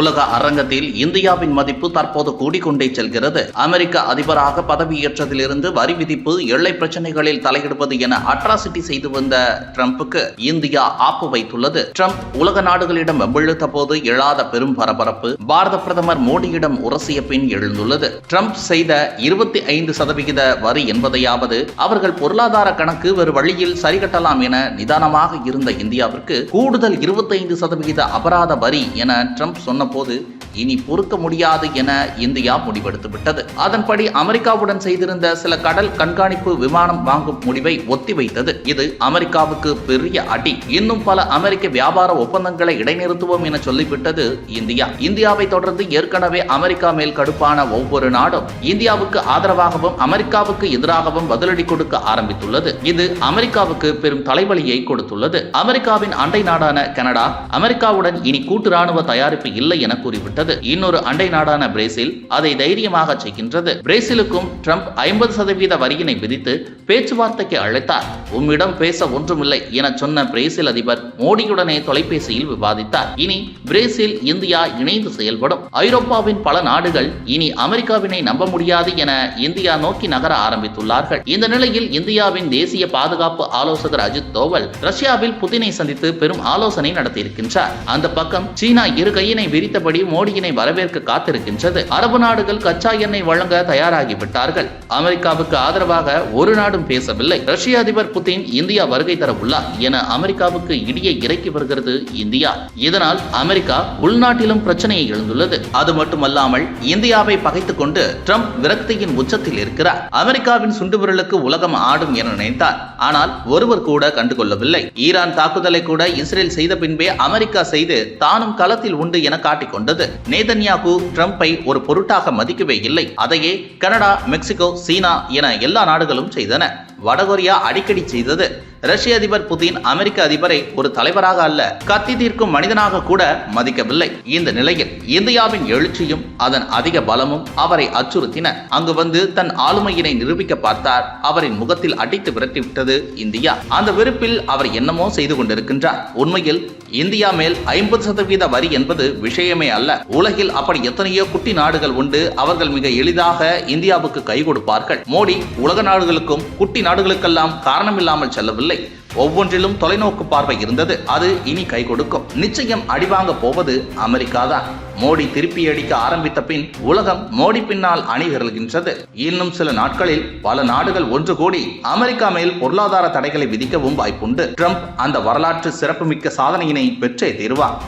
உலக அரங்கத்தில் இந்தியாவின் மதிப்பு தற்போது கூடிக்கொண்டே செல்கிறது. அமெரிக்க அதிபராக பதவியேற்றதிலிருந்து வரி விதிப்பு எல்லை பிரச்சனைகளில் தலையிடுவது என அட்ராசிட்டி செய்து வந்த டிரம்புக்கு இந்தியா ஆப்பு வைத்துள்ளது. டிரம்ப் உலக நாடுகளிடம் வெம்பிழுத்த போது எழாத பெரும் பரபரப்பு பாரத பிரதமர் மோடியிடம் உரசிய பின் எழுந்துள்ளது. ட்ரம்ப் செய்த இருபத்தி ஐந்து சதவிகித வரி என்பதையாவது அவர்கள் பொருளாதார கணக்கு வேறு வழியில் சரிகட்டலாம் என நிதானமாக இருந்த இந்தியாவிற்கு கூடுதல் இருபத்தைந்து சதவிகித அபராத வரி என ட்ரம்ப் 我的。இனி பொறுக்க முடியாது என இந்தியா முடிவெடுத்துவிட்டது. அதன்படி அமெரிக்காவுடன் செய்திருந்த சில கடல் கண்காணிப்பு விமானம் வாங்கும் முடிவை ஒத்திவைத்தது. இது அமெரிக்காவுக்கு பெரிய அடி. இன்னும் பல அமெரிக்க வியாபார ஒப்பந்தங்களை இடைநிறுத்துவோம் என சொல்லிவிட்டது இந்தியா. இந்தியாவை தொடர்ந்து ஏற்கனவே அமெரிக்கா மேல் கடுப்பான ஒவ்வொரு நாடும் இந்தியாவுக்கு ஆதரவாகவும் அமெரிக்காவுக்கு எதிராகவும் பதிலடி கொடுக்க ஆரம்பித்துள்ளது. இது அமெரிக்காவுக்கு பெரும் தலைவலியை கொடுத்துள்ளது. அமெரிக்காவின் அண்டை நாடான கனடா அமெரிக்காவுடன் இனி கூட்டு ராணுவ தயாரிப்பு இல்லை என கூறிவிட்டது. இன்னொரு அண்டை நாடான பிரேசில் அதை தைரியமாக செய்கின்றது பிரேசிலுக்கும் ட்ரம்ப் ஐம்பது சதவீத வரியினை விதித்து பேச்சுவார்த்தைக்கு அழைத்தார். உம்மிடம் பேச ஒன்றுமில்லை என சொன்ன பிரேசில் அதிபர் மோடியுடனே தொலைபேசியில் விவாதித்தார். இனி பிரேசில் இந்தியா இணைந்து செயல்படும். ஐரோப்பாவின் பல நாடுகள் இனி அமெரிக்காவினை நம்ப முடியாது என இந்தியா நோக்கி நகர ஆரம்பித்துள்ளார்கள். இந்த நிலையில் இந்தியாவின் தேசிய பாதுகாப்பு ஆலோசகர் அஜித் தோவல் ரஷ்யாவில் புதினை சந்தித்து பெரும் ஆலோசனை நடத்தியிருக்கின்றார். அந்த பக்கம் சீனா இரு கையினை விரித்தபடி மோடி மோடியினை வரவேற்க காத்திருக்கின்றது. அரபு நாடுகள் கச்சா எண்ணெய் வழங்க தயாராகிவிட்டார்கள். அமெரிக்காவுக்கு ஆதரவாக ஒரு நாடும் பேசவில்லை. ரஷ்ய அதிபர் புதின் இந்தியா வருகை தர உள்ளார் என அமெரிக்காவுக்கு இடியை இறக்கி வருகிறது இந்தியா. இதனால் அமெரிக்கா உள்நாட்டிலும் பிரச்சனையை எழுந்துள்ளது. அது மட்டுமல்லாமல் இந்தியாவை பகைத்துக் கொண்டு ட்ரம்ப் விரக்தியின் உச்சத்தில் இருக்கிறார். அமெரிக்காவின் சுண்டுவிரலுக்கு உலகம் ஆடும் என நினைத்தார். ஆனால் ஒருவர் கூட கண்டுகொள்ளவில்லை. ஈரான் தாக்குதலை கூட இஸ்ரேல் செய்த பின்பே அமெரிக்கா செய்து தானும் களத்தில் உண்டு என காட்டிக்கொண்டது நேதன்யாகு ட்ரம்பை ஒரு பொருட்டாக மதிக்கவே இல்லை. அதையே கனடா மெக்சிகோ சீனா என எல்லா நாடுகளும் செய்தன. வடகொரியா அடிக்கடி செய்தது. ரஷ்ய அதிபர் புதின் அமெரிக்க அதிபரை ஒரு தலைவராக அல்ல கத்தி தீர்க்கும் மனிதனாக கூட மதிக்கவில்லை. இந்த நிலையில் இந்தியாவின் எழுச்சியும் அதன் அதிக பலமும் அவரை அச்சுறுத்தின. அங்கு வந்து தன் ஆளுமையினை நிரூபிக்க பார்த்தார். அவரின் முகத்தில் அடித்து விரட்டிவிட்டது இந்தியா. அந்த வெறுப்பில் அவர் என்னமோ செய்து கொண்டிருக்கின்றார். உண்மையில் இந்தியா மேல் ஐம்பது சதவீத வரி என்பது விஷயமே அல்ல. உலகில் அப்படி எத்தனையோ குட்டி நாடுகள் உண்டு. அவர்கள் மிக எளிதாக இந்தியாவுக்கு கை கொடுப்பார்கள். மோடி உலக நாடுகளுக்கும் குட்டி நாடுகளுக்கெல்லாம் காரணமில்லாமல் செல்லவில்லை. ஒவ்வொன்றிலும் தொலைநோக்கு பார்வை இருந்தது. அது இனி கை கொடுக்கும். நிச்சயம் அடிவாங்க போவது அமெரிக்கா தான் மோடி திருப்பி அடிக்க ஆரம்பித்த பின் உலகம் மோடி பின்னால் அணிதிரள்கின்றது. இன்னும் சில நாட்களில் பல நாடுகள் ஒன்று கூடி அமெரிக்கா மேல் பொருளாதார தடைகளை விதிக்கவும் வாய்ப்புண்டு. ட்ரம்ப் அந்த வரலாற்று சிறப்புமிக்க சாதனையினை பெற்றே தீர்வார்.